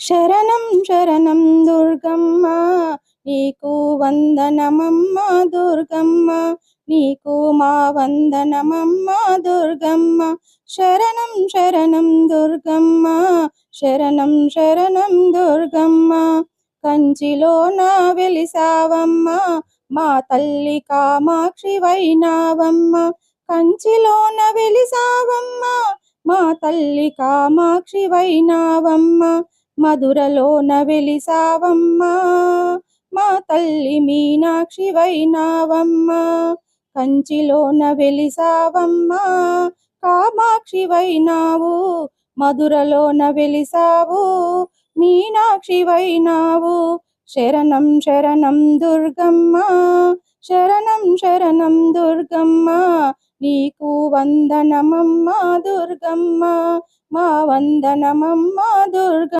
శరణం శరణం దుర్గమ్మ నీకు వందనమమ్మ దుర్గమ్మ నీకు మా వందనమమ్మ దుర్గమ్మ. శరణం శరణం దుర్గమ్మ శరణం శరణం దుర్గమ్మ. కంచిలో నా వెలిసావమ్మ మా తల్లి కామాక్షి వైనావమ్మ. కంచిలోన వెలిసావమ్మ మా తల్లి కామాక్షి వైనావమ్మ. మధురలోన వెలిసావమ్మ మా తల్లి మీనాక్షి వైనావమ్మ. కంచిలోన వెలిసావమ్మ కామాక్షి వైనావు. మధురలోన వెలిసావు మీనాక్షి వైనావు. శరణం శరణం దుర్గమ్మ శరణం శరణం దుర్గమ్మ. నీకు వందనమమ్మ దుర్గమ్మ మా వందనమమ్మ దుర్గ